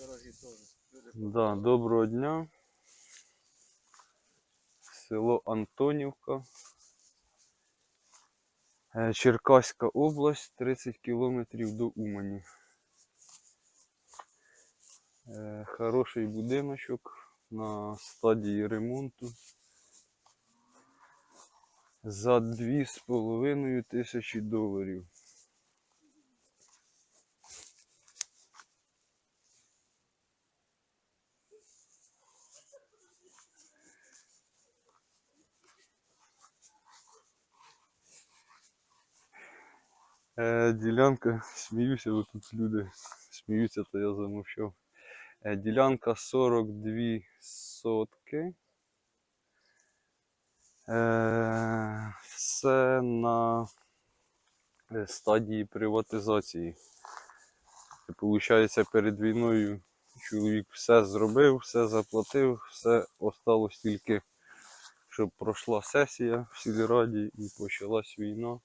дорогі теж. Да, доброго дня. Село Антонівка. Е, Черкаська область, 30 кілометрів до Умані. Е, Хороший будиночок на стадії ремонту. За 2,5 тисячі доларів. Е, ділянка, сміюся, бо тут люди сміються, то я замовчав. Е, ділянка 42 сотки. Е, все на е, стадії приватизації. Получається, перед війною чоловік все зробив, все заплатив, все осталось тільки, щоб пройшла сесія в сільраді і почалась війна.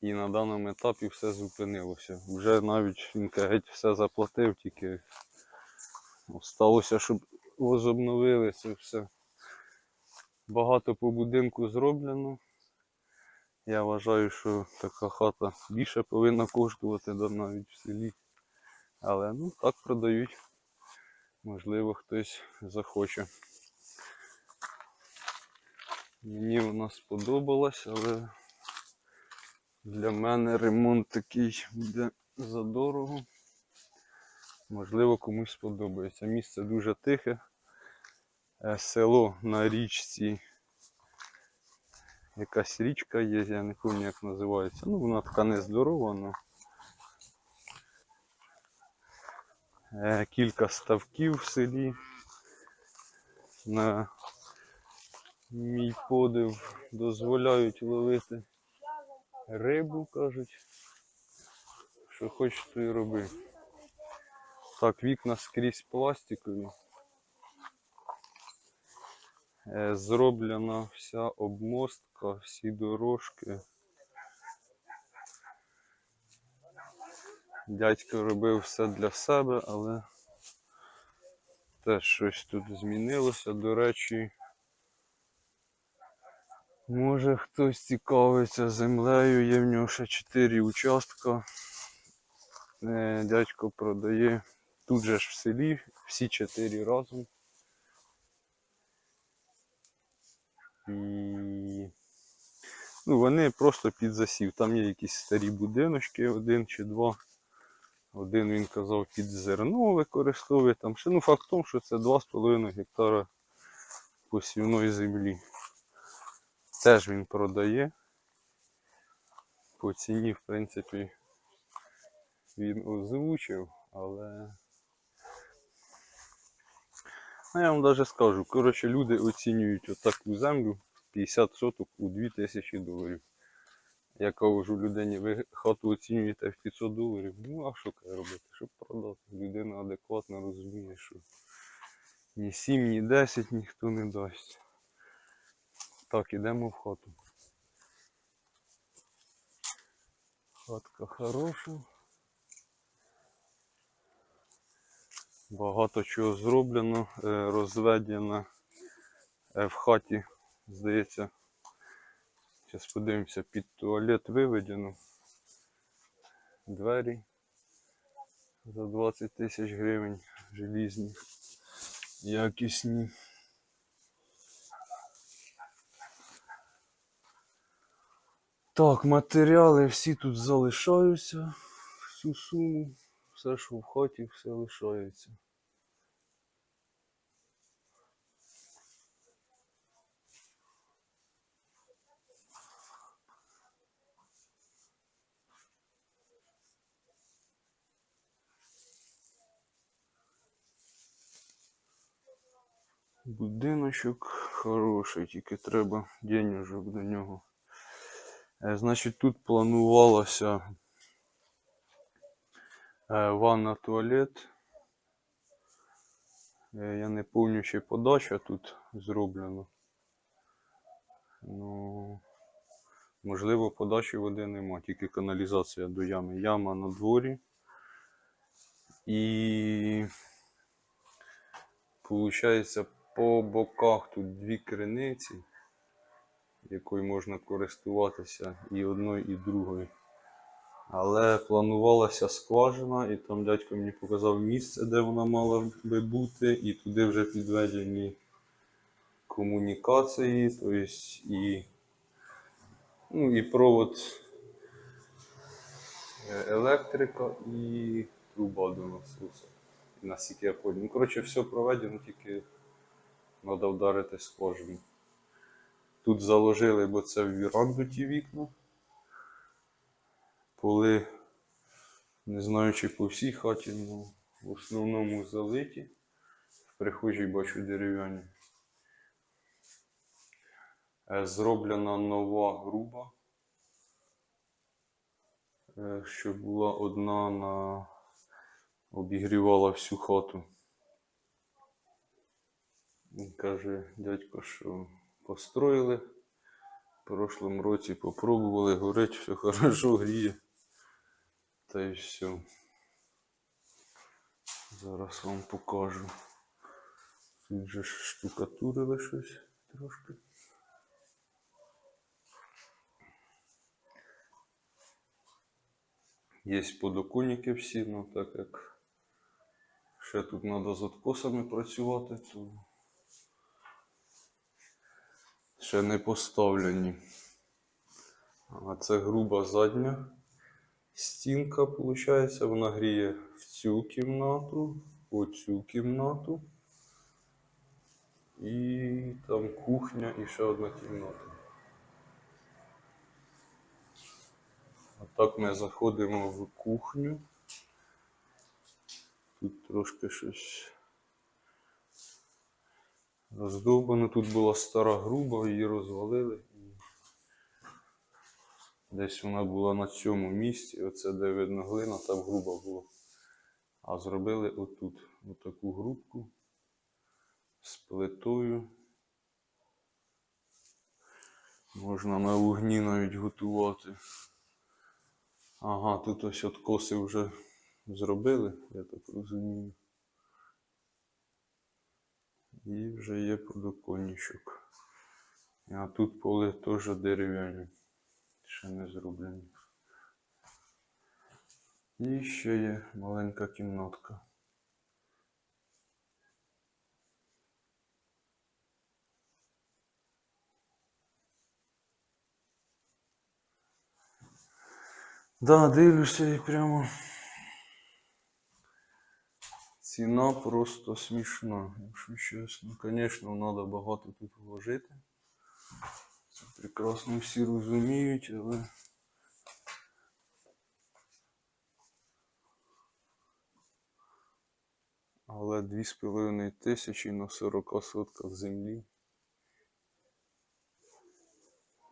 І на даному етапі все зупинилося. Вже навіть він геть все заплатив, тільки осталося, щоб возобновили це все. Багато по будинку зроблено. Я вважаю, що така хата більше повинна коштувати да, навіть в селі. Але ну так продають. Можливо, хтось захоче. Мені вона сподобалась, але для мене ремонт такий буде задорого. Можливо, комусь сподобається. Місце дуже тихе. Е, Село на річці. Якась річка є, я не пам'ятаю, як називається. Ну, вона така нездорова, але Е, кілька ставків в селі. На мій подив дозволяють ловити рибу, кажуть. Що хочеш, то і роби. Так, вікна скрізь пластикові. Е, Зроблена вся обмостка, всі дорожки. Дядько робив все для себе, але теж щось тут змінилося. До речі, може хтось цікавиться землею, є в нього ще 4 участка. Е, Дядько продає тут же ж в селі, всі 4 разом. І ну, вони просто під засів. Там є якісь старі будиночки, один чи два. Один він казав під зерно використовує. Там ще ну факт в тому, що це 2,5 гектара посівної землі. Теж він продає. По ціні, в принципі, він озвучив, але. Ну, я вам навіть скажу, коротше, люди оцінюють отаку землю 50 соток у 2000 доларів. Я кажу людині, ви хату оцінюєте в 500 доларів. Ну, а що каже робити? Щоб продати. Людина адекватно розуміє, що ні 7, ні 10 ніхто не дасть. Так, ідемо в хату. Хатка хороша. Багато чого зроблено, е, розведено е, в хаті, здається. Зараз подивимося, під туалет виведено. Двері за 20 тисяч гривень желізні, якісні. Так, матеріали всі тут залишаються, всю суму, все, що в хаті, все лишається. Будиночок хороший, тільки треба денежок до нього. Е, Значить, тут планувалося е, ванна туалет. Е, Я не пам'ятаю, чи подача тут зроблена. Ну, можливо, подачі води нема, тільки каналізація до ями. Яма на дворі. І Получається, по боках тут дві криниці, якою можна користуватися і одною, і другою. Але планувалася скважина, і там дядько мені показав місце, де вона мала би бути, і туди вже підведені комунікації, тобто і, ну, і провод е, електрика і труба до насоса. Наскільки я понял. Ну, коротше, все проведено, тільки треба вдарити скважину. Тут заложили, бо це в віранду ті вікна. Поли, не знаю, чи по всій хаті, але в основному залиті. В прихожій бачу дерев'яні. Е, Зроблена нова груба, е, щоб була одна на обігрівала всю хату. Каже, дядько, що построїли. В прошлому році попробували, горить, все хорошо гріє. Та й все. Зараз вам покажу. Тут же штукатурили щось трошки. Є подоконники всі, ну так як ще тут треба з откосами працювати, то ще не поставлені. А це груба задня стінка, виходить. Вона гріє в цю кімнату, оцю кімнату. І там кухня і ще одна кімната. А так ми заходимо в кухню. Тут трошки щось роздовбано. Тут була стара груба, її розвалили. І Десь вона була на цьому місці. Оце де видно глина, там груба була. А зробили отут отаку грубку з плитою. Можна на вогні навіть готувати. Ага, тут ось откоси вже зробили, я так розумію. І вже є подоконничок. А тут поли теж дерев'яні. Ще не зроблені. І ще є маленька кімнатка. Да, дивлюся і прямо. Ціна просто смішна, якщо чесно. Звісно, треба багато тут вложити. Це прекрасно всі розуміють, але. Але 2,5 тисячі на 40 сотках землі.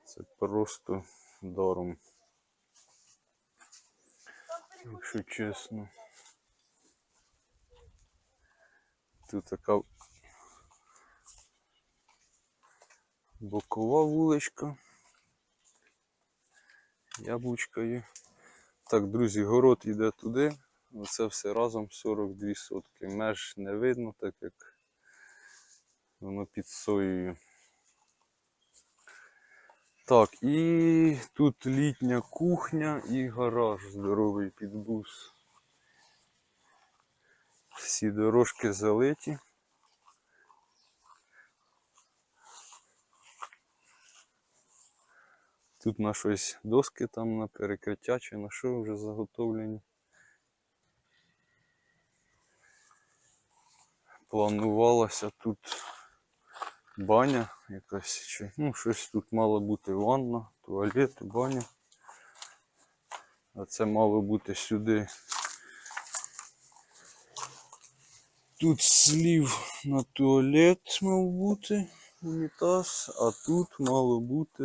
Це просто даром. Якщо чесно. Тут така бокова вуличка. Яблучка є. Так, друзі, город йде туди. Оце все разом 42 сотки. Меж не видно, так як воно під соєю. Так, і тут літня кухня і гараж здоровий під бус. Всі дорожки залиті. Тут на щось доски там на перекриття чи на що вже заготовлені. Планувалося тут баня якась чи ну щось тут мало бути ванна, туалет, баня. А це мало бути сюди. Тут слів на туалет мав бути унітаз, а тут мало бути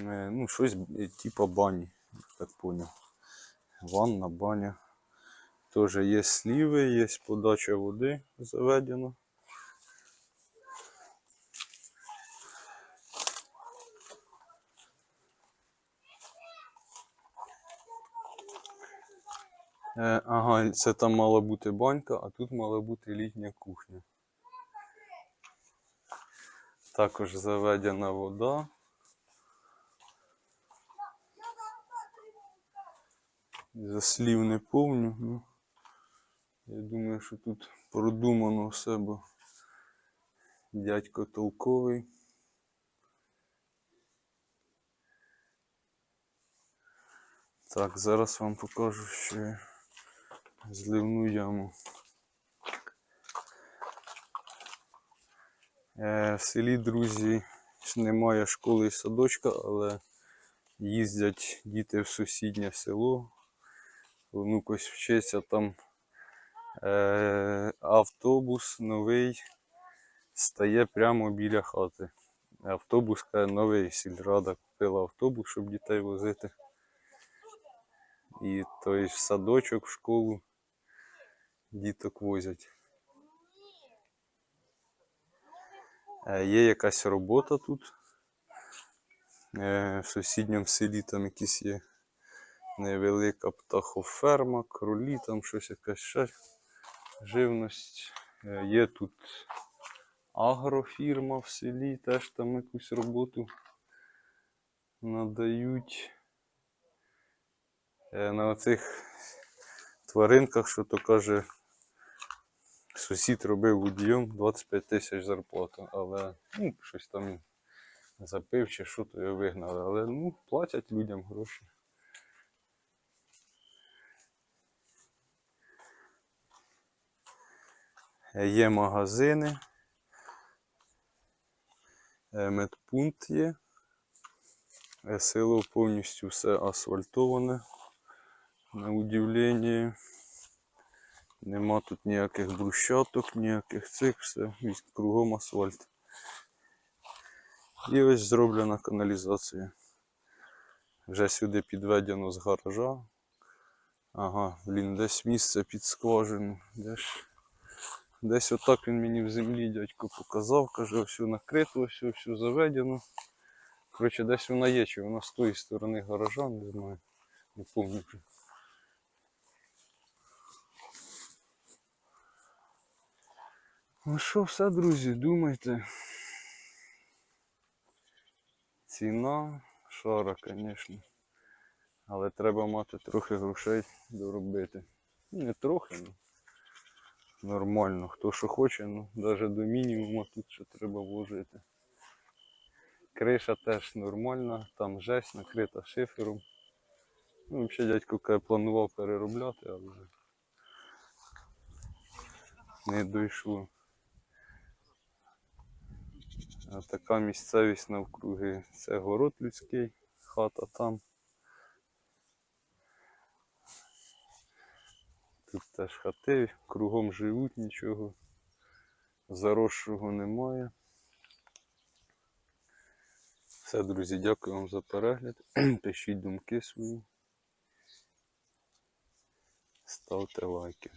е, ну, щось е, типа бані, так поняв. Ванна, баня. Теж є сліви, є подача води заведена. Ага, це там мала бути банька, а тут мала бути літня кухня. Також заведена вода. За слів не повню, ну я думаю, що тут продумано все, бо дядько толковий. Так, зараз вам покажу ще зливну яму. Е, в селі, друзі, немає школи і садочка, але їздять діти в сусіднє село. Внук ось вчиться там е, автобус новий стає прямо біля хати. Автобус каже, новий сільрада купила автобус, щоб дітей возити. І той в садочок, в школу діток возять. Е, Є якась робота тут. Е, В сусідньому селі там якісь є невелика птахоферма, кролі, там щось якась ще живність. Е, Є тут агрофірма в селі, теж там якусь роботу надають. На оцих тваринках, що то каже, сусід робив водієм 25 тисяч зарплату, але ну, щось там запив чи що, то його вигнали. Але ну, платять людям гроші. Є магазини, е, медпункт є. Е, Село повністю все асфальтоване. На удивлення. Нема тут ніяких брусчаток, ніяких цих, все кругом асфальт. І ось зроблена каналізація. Вже сюди підведено з гаража. Ага, блін, десь місце під скважину. Де ж? Десь отак він мені в землі дядько показав, каже, все накрито, все, все заведено. Коротше, десь вона є, чи вона з тої сторони гаража, не знаю. Не пам'ятаю. Ну що, все, друзі, думайте. Ціна шара, звісно. Але треба мати трохи грошей доробити. Не трохи, ну. Нормально. Хто що хоче, ну навіть до мінімуму тут ще треба вложити. Криша теж нормальна, там жесть накрита шифером. Ну, взагалі дядько планував переробляти, але не дійшло. Така місцевість навкруги. Це город людський, хата там. Тут теж хати, кругом живуть, нічого заросшого немає. Все, друзі, дякую вам за перегляд. Пишіть думки свої. Ставте лайки.